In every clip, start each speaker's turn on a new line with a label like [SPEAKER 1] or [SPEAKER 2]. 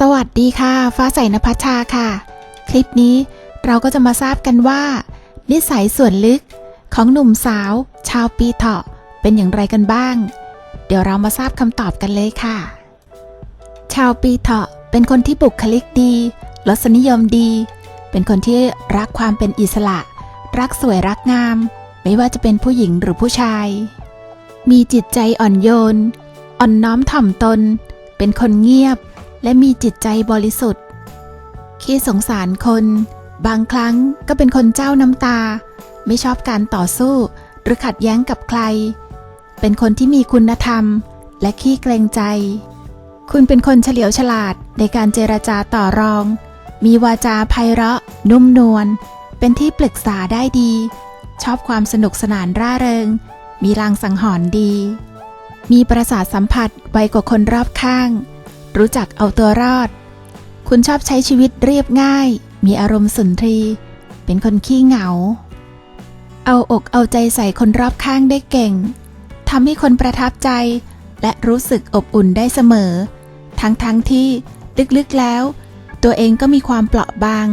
[SPEAKER 1] สวัสดีค่ะ ฟ้าใสนภัชชาค่ะ คลิปนี้เราก็จะมาทราบกันว่า นิสัยส่วนลึกของหนุ่มสาว ชาวปีเถาะเป็นอย่างไรกันบ้าง เดี๋ยวเรามาทราบคำตอบกันเลยค่ะ ชาวปีเถาะเป็นคนที่บุคลิกดีรสนิยมดี เป็นคนที่รักความเป็นอิสระ รักสวยรักงาม ไม่ว่าจะเป็นผู้หญิงหรือผู้ชาย มีจิตใจอ่อนโยน อ่อนน้อมถ่อมตน เป็นคนเงียบ และมีจิตใจบริสุทธิ์ขี้สงสารคน บางครั้งก็เป็นคนเจ้าน้ำตา ไม่ชอบการต่อสู้ หรือขัดแย้งกับใคร เป็นคนที่มีคุณธรรม และขี้เกรงใจ คุณเป็นคนเฉลียวฉลาดในการเจรจาต่อรอง มีวาจาไพเราะ นุ่มนวล เป็นที่ปรึกษาได้ดี ชอบความสนุกสนานร่าเริง มีลางสังหรณ์ดี มีประสาทสัมผัสไวกว่าคนรอบข้าง รู้จักเอาตัวรอด คุณชอบใช้ชีวิตเรียบง่าย มีอารมณ์สุนทรี เป็นคนขี้เหงา เอาอกเอาใจใส่คนรอบข้างได้เก่งทำให้คนประทับใจ และรู้สึกอบอุ่นได้เสมอ ทั้งทั้งที่ลึกๆแล้ว ตัวเองก็มีความเปราะบาง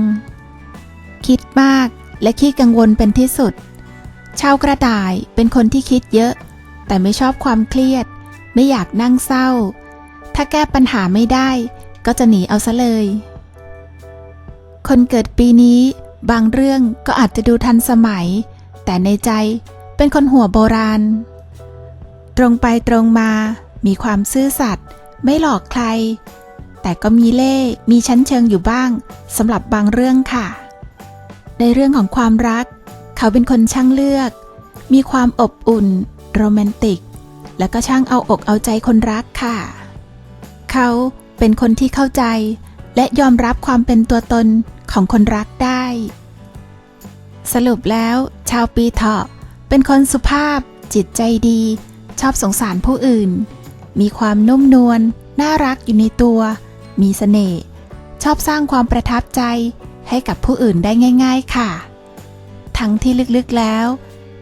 [SPEAKER 1] คิดมากและขี้กังวลเป็นที่สุด ชาวกระต่ายเป็นคนที่คิดเยอะ แต่ไม่ชอบความเครียด ไม่อยากนั่งเศร้า ถ้าแก้ปัญหาไม่ได้ ก็จะหนีเอาซะเลย คนเกิดปีนี้บางเรื่องก็อาจจะดูทันสมัย แต่ในใจเป็นคนหัวโบราณ ตรงไปตรงมามีความซื่อสัตย์ไม่หลอกใคร แต่ก็มีเล่ห์มีชั้นเชิงอยู่บ้างสำหรับบางเรื่องค่ะ ในเรื่องของความรัก เขาเป็นคนช่างเลือก มีความอบอุ่น โรแมนติก แล้วก็ช่างเอาอกเอาใจคนรักค่ะ เขาเป็นคนที่เข้าใจ และยอมรับความเป็นตัวตนของคนรักได้ สรุปแล้ว ชาวปีเถาะเป็นคนสุภาพ จิตใจดี ชอบสงสารผู้อื่น มีความนุ่มนวลน่ารักอยู่ในตัว มีเสน่ห์ชอบสร้างความประทับใจให้กับผู้อื่นได้ง่าย ๆค่ะ ทั้งที่ลึกๆแล้ว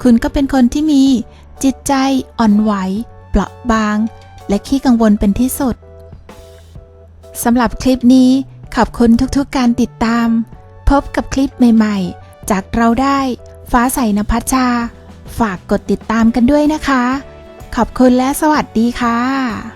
[SPEAKER 1] คุณก็เป็นคนที่มีจิตใจอ่อนไหว เปราะบาง และขี้กังวลเป็นที่สุด สำหรับคลิปนี้ขอบคุณทุกๆการติดตาม พบกับคลิปใหม่ๆ จากเราได้ฟ้าใสนภัชชา ฝากกดติดตามกันด้วยนะคะ ขอบคุณและสวัสดีค่ะ